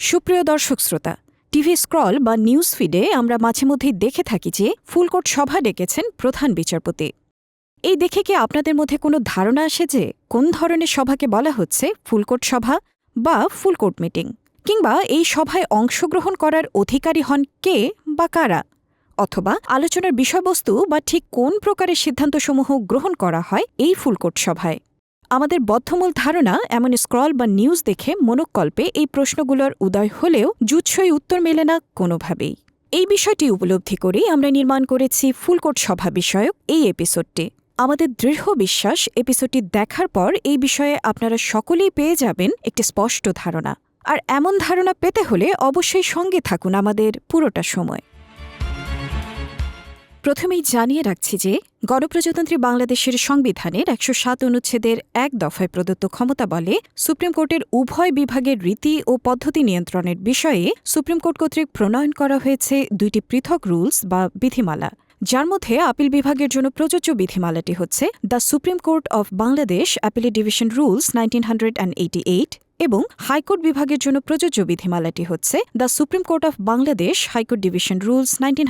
সুপ্রিয় দর্শক শ্রোতা, টিভি স্ক্রল বা নিউজ ফিডে আমরা মাঝে মধ্যেই দেখে থাকি যে ফুলকোট সভা ডেকেছেন প্রধান বিচারপতি। এই দেখে কি আপনাদের মধ্যে কোনো ধারণা আসে যে কোন ধরনের সভাকে বলা হচ্ছে ফুলকোট সভা বা ফুলকোট মিটিং? কিংবা এই সভায় অংশগ্রহণ করার অধিকারী হন কে বা কারা? অথবা আলোচনার বিষয়বস্তু বা ঠিক কোন প্রকারের সিদ্ধান্তসমূহ গ্রহণ করা হয় এই ফুলকোট সভায়? আমাদের বদ্ধমূল ধারণা এমন স্ক্রল বা নিউজ দেখে মনোকল্পে এই প্রশ্নগুলোর উদয় হলেও জুৎসই উত্তর মেলে না কোনোভাবেই। এই বিষয়টি উপলব্ধি করেই আমরা নির্মাণ করেছি ফুলকোট সভা বিষয়ক এই এপিসোডটি। আমাদের দৃঢ় বিশ্বাস এপিসোডটি দেখার পর এই বিষয়ে আপনারা সকলেই পেয়ে যাবেন একটি স্পষ্ট ধারণা। আর এমন ধারণা পেতে হলে অবশ্যই সঙ্গে থাকুন আমাদের পুরোটা সময়। প্রথমেই জানিয়ে রাখছি যে, গণপ্রজাতন্ত্রী বাংলাদেশের সংবিধানের একশো সাত অনুচ্ছেদের এক দফায় প্রদত্ত ক্ষমতা বলে সুপ্রিম কোর্টের উভয় বিভাগের রীতি ও পদ্ধতি নিয়ন্ত্রণের বিষয়ে সুপ্রিম কোর্ট কর্তৃক প্রণয়ন করা হয়েছে দুইটি পৃথক রুলস বা বিধিমালা। যার মধ্যে আপিল বিভাগের জন্য প্রযোজ্য বিধিমালাটি হচ্ছে the supreme court of Bangladesh appellate division rules nineteen এবং হাইকোর্ট বিভাগের জন্য প্রযোজ্য বিধিমালাটি হচ্ছে the supreme court of Bangladesh high court division rules nineteen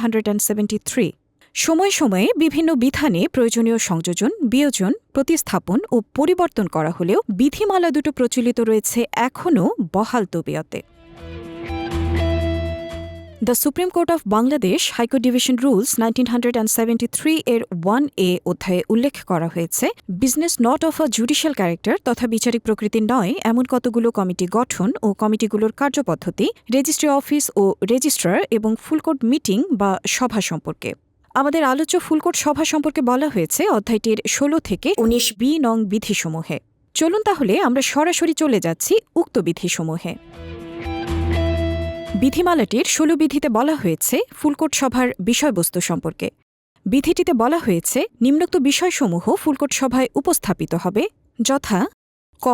সময়ে সময়ে বিভিন্ন বিধানে প্রয়োজনীয় সংযোজন, বিয়োজন, প্রতিস্থাপন ও পরিবর্তন করা হলেও বিধিমালা দুটো প্রচলিত রয়েছে এখনও বহাল তবিয়তে। The supreme court of Bangladesh high court division rules nineteen এর ওয়ান এ অধ্যায়ে উল্লেখ করা হয়েছে, business not of a judicial character তথা বিচারিক প্রকৃতির নয়, এমন কতগুলো কমিটি গঠন ও কমিটিগুলোর কার্যপদ্ধতি, রেজিস্ট্রি অফিস ও রেজিস্ট্রার এবং ফুলকোর্ট মিটিং বা সভা সম্পর্কে। আমাদের আলোচ্য ফুলকোট সভা সম্পর্কে বলা হয়েছে, অধ্যায়টির ষোলো থেকে উনিশ বি নং বিধিসমূহে। চলুন তাহলে আমরা সরাসরি চলে যাচ্ছি উক্ত বিধিসমূহে। বিধিমালাটির ষোলো বিধিতে বলা হয়েছে ফুলকোট সভার বিষয়বস্তু সম্পর্কে। বিধিটিতে বলা হয়েছে, নিম্নোক্ত বিষয়সমূহ ফুলকোট সভায় উপস্থাপিত হবে, যথা ক,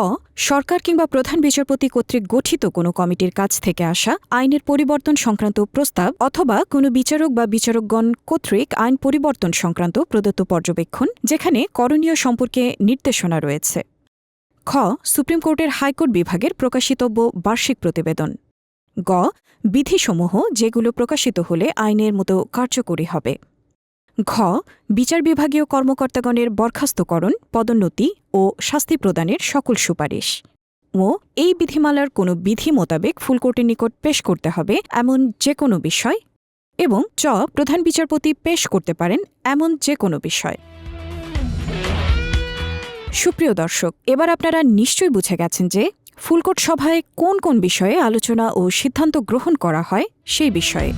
সরকার কিংবা প্রধান বিচারপতি কর্তৃক গঠিত কোনো কমিটির কাছ থেকে আসা আইনের পরিবর্তন সংক্রান্ত প্রস্তাব অথবা কোনো বিচারক বা বিচারকগণ কর্তৃক আইন পরিবর্তন সংক্রান্ত প্রদত্ত পর্যবেক্ষণ যেখানে করণীয় সম্পর্কে নির্দেশনা রয়েছে। খ, সুপ্রিম কোর্টের হাইকোর্ট বিভাগের প্রকাশিতব্য বার্ষিক প্রতিবেদন। গ, বিধিসমূহ যেগুলো প্রকাশিত হলে আইনের মতো কার্যকরী হবে। ঘ, বিচার বিভাগীয় কর্মকর্তাগণের বরখাস্তকরণ, পদোন্নতি ও শাস্তি প্রদানের সকল সুপারিশ। ও এই বিধিমালার কোনো বিধি মোতাবেক ফুলকোর্টের নিকট পেশ করতে হবে এমন যে কোনো বিষয় এবং চ, প্রধান বিচারপতি পেশ করতে পারেন এমন যে কোনো বিষয়। সুপ্রিয় দর্শক, এবার আপনারা নিশ্চয়ই বুঝে গেছেন যে ফুলকোট সভায় কোন কোন বিষয়ে আলোচনা ও সিদ্ধান্ত গ্রহণ করা হয় সেই বিষয়ে।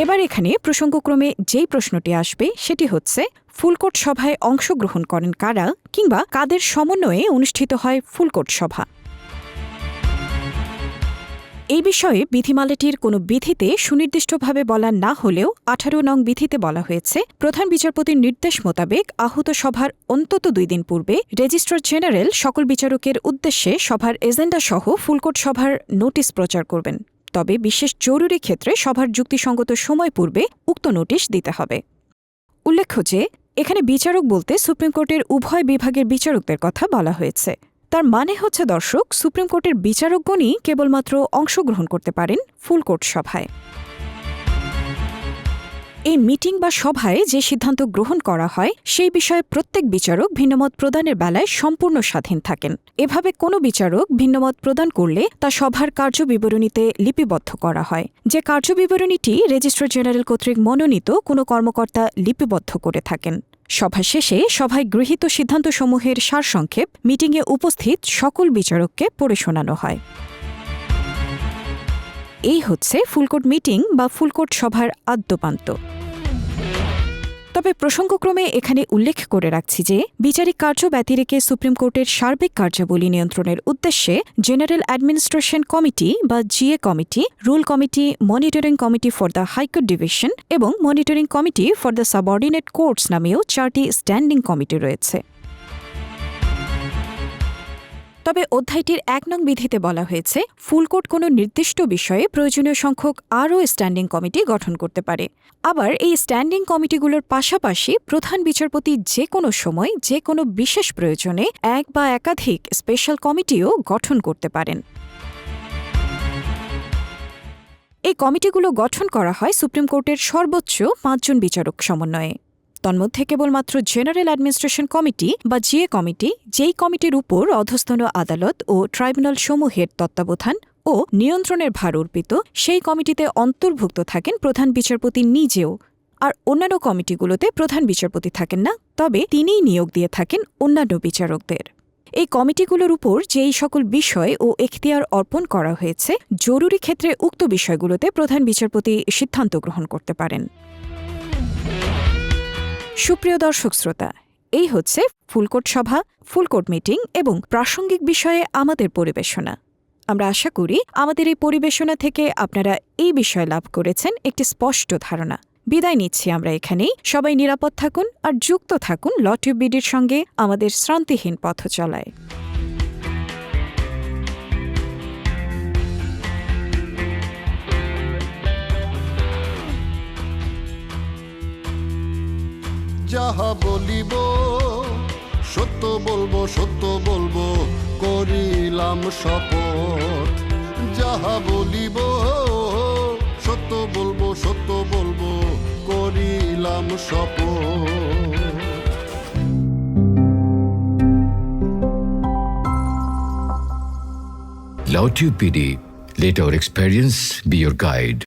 এবার এখানে প্রসঙ্গক্রমে যেই প্রশ্নটি আসবে, সেটি হচ্ছে, ফুলকোট সভায় অংশগ্রহণ করেন কারা কিংবা কাদের সমন্বয়ে অনুষ্ঠিত হয় ফুলকোট সভা? এই বিষয়ে বিধিমালাটির কোনো বিধিতে সুনির্দিষ্টভাবে বলা না হলেও আঠারো নং বিধিতে বলা হয়েছে, প্রধান বিচারপতির নির্দেশ মোতাবেক আহত সভার অন্তত দুই দিন পূর্বে রেজিস্ট্রার জেনারেল সকল বিচারকের উদ্দেশ্যে সভার এজেন্ডা সহ ফুলকোট সভার নোটিশ প্রচার করবেন। তবে বিশেষ জরুরি ক্ষেত্রে সভার যুক্তিসঙ্গত সময় পূর্বে উক্ত নোটিশ দিতে হবে। উল্লেখ্য যে, এখানে বিচারক বলতে সুপ্রিম কোর্টের উভয় বিভাগের বিচারকদের কথা বলা হয়েছে। তার মানে হচ্ছে, দর্শক, সুপ্রিম কোর্টের বিচারকগণই কেবলমাত্র অংশগ্রহণ করতে পারেন ফুল কোর্ট সভায়। এই মিটিং বা সভায় যে সিদ্ধান্ত গ্রহণ করা হয়, সেই বিষয়ে প্রত্যেক বিচারক ভিন্নমত প্রদানের বেলায় সম্পূর্ণ স্বাধীন থাকেন। এভাবে কোনো বিচারক ভিন্নমত প্রদান করলে তা সভার কার্যবিবরণীতে লিপিবদ্ধ করা হয়। যে কার্যবিবরণীটি রেজিস্ট্রার জেনারেল কর্তৃক মনোনীত, কোনো কর্মকর্তা লিপিবদ্ধ করে থাকেন। সভা শেষে সভায় গৃহীত সিদ্ধান্তসমূহের সারসংক্ষেপ, মিটিংয়ে উপস্থিত সকল বিচারককে পড়ে শোনানো হয়। এই হচ্ছে ফুলকোট মিটিং বা ফুলকোট সভার আদ্যপান্ত। তবে প্রসঙ্গক্রমে এখানে উল্লেখ করে রাখছি যে, বিচারিক কার্য ব্যতিরেকে সুপ্রিম কোর্টের সার্বিক কার্যাবলী নিয়ন্ত্রণের উদ্দেশ্যে জেনারেল অ্যাডমিনিস্ট্রেশন কমিটি বা G A committee, rule committee, monitoring committee for the high court division এবং monitoring committee for the subordinate courts নামেও চারটি স্ট্যান্ডিং কমিটি রয়েছে। তবে অধ্যায়টির এক নং বিধিতে বলা হয়েছে, ফুলকোট কোনো নির্দিষ্ট বিষয়ে প্রয়োজনীয় সংখ্যক আরও স্ট্যান্ডিং কমিটি গঠন করতে পারে। আবার এই স্ট্যান্ডিং কমিটিগুলোর পাশাপাশি প্রধান বিচারপতি যে কোনো সময় যে কোনো বিশেষ প্রয়োজনে এক বা একাধিক স্পেশাল কমিটিও গঠন করতে পারেন। এই কমিটিগুলো গঠন করা হয় সুপ্রিম কোর্টের সর্বোচ্চ পাঁচজন বিচারক সমন্বয়ে। তন্মধ্যে কেবলমাত্র জেনারেল অ্যাডমিনিস্ট্রেশন কমিটি বা জিএ কমিটি, যেই কমিটির উপর অধস্তন আদালত ও ট্রাইব্যুনাল সমূহের তত্ত্বাবধান ও নিয়ন্ত্রণের ভার অর্পিত, সেই কমিটিতে অন্তর্ভুক্ত থাকেন প্রধান বিচারপতি নিজেও। আর অন্যান্য কমিটিগুলোতে প্রধান বিচারপতি থাকেন না, তবে তিনিই নিয়োগ দিয়ে থাকেন অন্যান্য বিচারকদের। এই কমিটিগুলোর উপর যেই সকল বিষয় ও এখতিয়ার অর্পণ করা হয়েছে, জরুরি ক্ষেত্রে উক্ত বিষয়গুলোতে প্রধান বিচারপতি সিদ্ধান্ত গ্রহণ করতে পারেন। সুপ্রিয় দর্শক শ্রোতা, এই হচ্ছে ফুলকোট সভা, ফুলকোট মিটিং এবং প্রাসঙ্গিক বিষয়ে আমাদের পরিবেশনা। আমরা আশা করি আমাদের এই পরিবেশনা থেকে আপনারা এই বিষয় লাভ করেছেন একটি স্পষ্ট ধারণা। বিদায় নিচ্ছি আমরা এখানেই। সবাই নিরাপদ থাকুন আর যুক্ত থাকুন লটিউ বিডির সঙ্গে আমাদের শ্রান্তিহীন পথ চলায় যাহা বলিব সত্য বলব সত্য বলব করিলাম শপথ যাহা বলিব সত্য বলব সত্য বলব করিলাম শপথ Lautube PD, let our experience be your guide.